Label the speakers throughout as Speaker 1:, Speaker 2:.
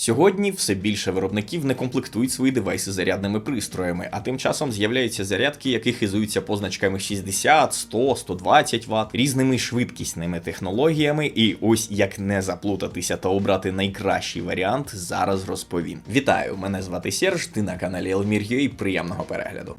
Speaker 1: Сьогодні все більше виробників не комплектують свої девайси зарядними пристроями, а тим часом з'являються зарядки, які хизуються позначками 60, 100, 120 Вт, різними швидкісними технологіями. І ось як не заплутатися та обрати найкращий варіант, зараз розповім. Вітаю! Мене звати Серж, ти на каналі Elmir.ua, Приємного перегляду.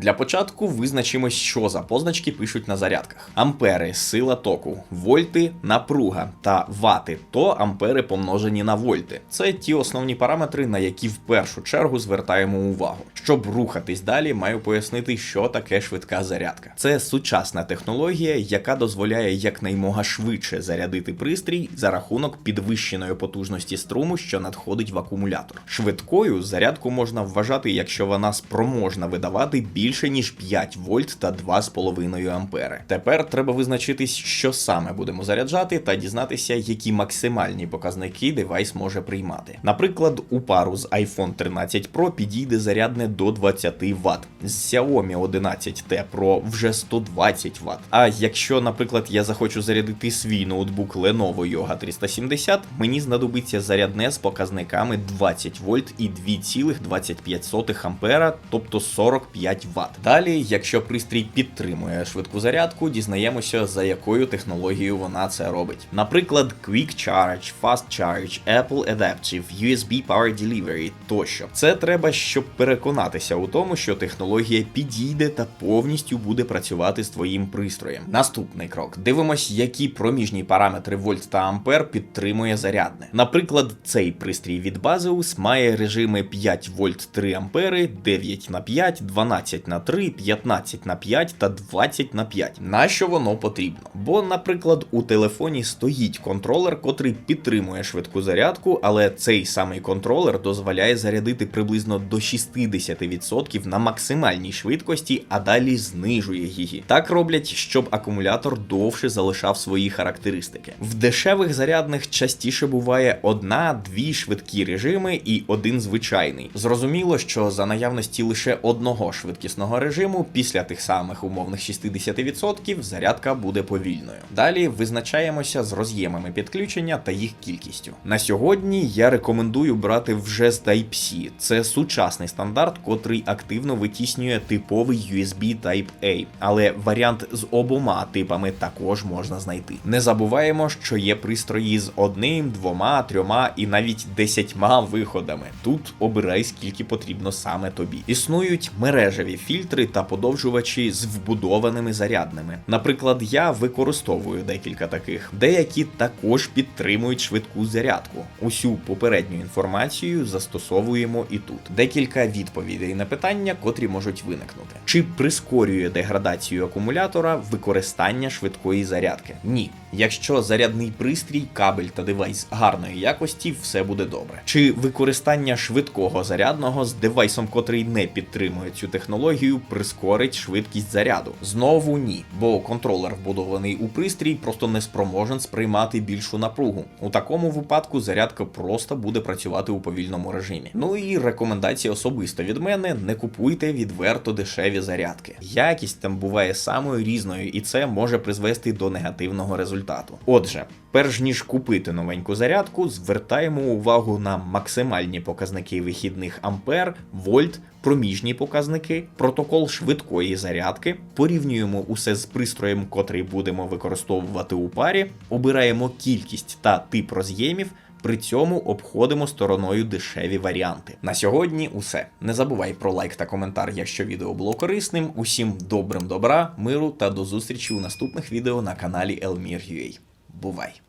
Speaker 1: Для початку визначимось, що за позначки пишуть на зарядках: ампери сила току, вольти напруга та вати, то ампери помножені на вольти. Це ті основні параметри, на які в першу чергу звертаємо увагу. Щоб рухатись далі, маю пояснити, що таке швидка зарядка. Це сучасна технологія, яка дозволяє якнаймога швидше зарядити пристрій за рахунок підвищеної потужності струму, що надходить в акумулятор. Швидкою зарядку можна вважати, якщо вона спроможна видавати більше ніж 5 вольт та 2,5 ампери. Тепер треба визначитись, що саме будемо заряджати, та дізнатися, які максимальні показники девайс може приймати. Наприклад, у пару з iPhone 13 Pro підійде зарядне до 20 Вт, з Xiaomi 11T Pro вже 120 Вт. А якщо, наприклад, я захочу зарядити свій ноутбук Lenovo Yoga 370, мені знадобиться зарядне з показниками 20 вольт і 2,25 ампера, тобто 45 Вт. Далі, якщо пристрій підтримує швидку зарядку, дізнаємося, за якою технологією вона це робить. Наприклад, Quick Charge, Fast Charge, Apple Adaptive, USB Power Delivery тощо. Це треба, щоб переконатися у тому, що технологія підійде та повністю буде працювати з твоїм пристроєм. Наступний крок: дивимось, які проміжні параметри вольт та ампер підтримує зарядне. Наприклад, цей пристрій від Baseus має режими 5 вольт 3 ампери, 9 на 5, 12 на 3, 15 на 5 та 20 на 5. На що воно потрібно? Бо, наприклад, у телефоні стоїть контролер, котрий підтримує швидку зарядку, але цей самий контролер дозволяє зарядити приблизно до 60% на максимальній швидкості, а далі знижує її. Так роблять, щоб акумулятор довше залишав свої характеристики. В дешевих зарядних частіше буває одна-дві швидкі режими і один звичайний. Зрозуміло, що за наявності лише одного швидкісного режиму після тих самих умовних 60% зарядка буде повільною. Далі визначаємося з роз'ємами підключення та їх кількістю. На сьогодні я рекомендую брати вже з Type-C. Це сучасний стандарт, котрий активно витіснює типовий USB Type-A, але варіант з обома типами також можна знайти. Не забуваємо, що є пристрої з одним, двома, трьома і навіть десятьма виходами. Тут обирай скільки потрібно саме тобі. Існують мережеві фільтри та подовжувачі з вбудованими зарядними. Наприклад, я використовую декілька таких. Деякі також підтримують швидку зарядку. Усю попередню інформацію застосовуємо і тут. Декілька відповідей на питання, котрі можуть виникнути. Чи прискорює деградацію акумулятора використання швидкої зарядки? Ні. Якщо зарядний пристрій, кабель та девайс гарної якості, все буде добре. Чи використання швидкого зарядного з девайсом, котрий не підтримує цю технологію, прискорить швидкість заряду? Знову ні, бо контролер, вбудований у пристрій, просто не спроможен сприймати більшу напругу. У такому випадку зарядка просто буде працювати у повільному режимі. Ну і рекомендація особисто від мене: не купуйте відверто дешеві зарядки. Якість там буває самою різною, і це може призвести до негативного результату. Отже, перш ніж купити новеньку зарядку, звертаємо увагу на максимальні показники вихідних ампер, вольт, проміжні показники, протокол швидкої зарядки, порівнюємо усе з пристроєм, котрий будемо використовувати у парі, обираємо кількість та тип роз'ємів. При цьому обходимо стороною дешеві варіанти. На сьогодні усе. Не забувай про лайк та коментар, якщо відео було корисним. Усім добрим добра, миру та до зустрічі у наступних відео на каналі Elmir.ua. Бувай!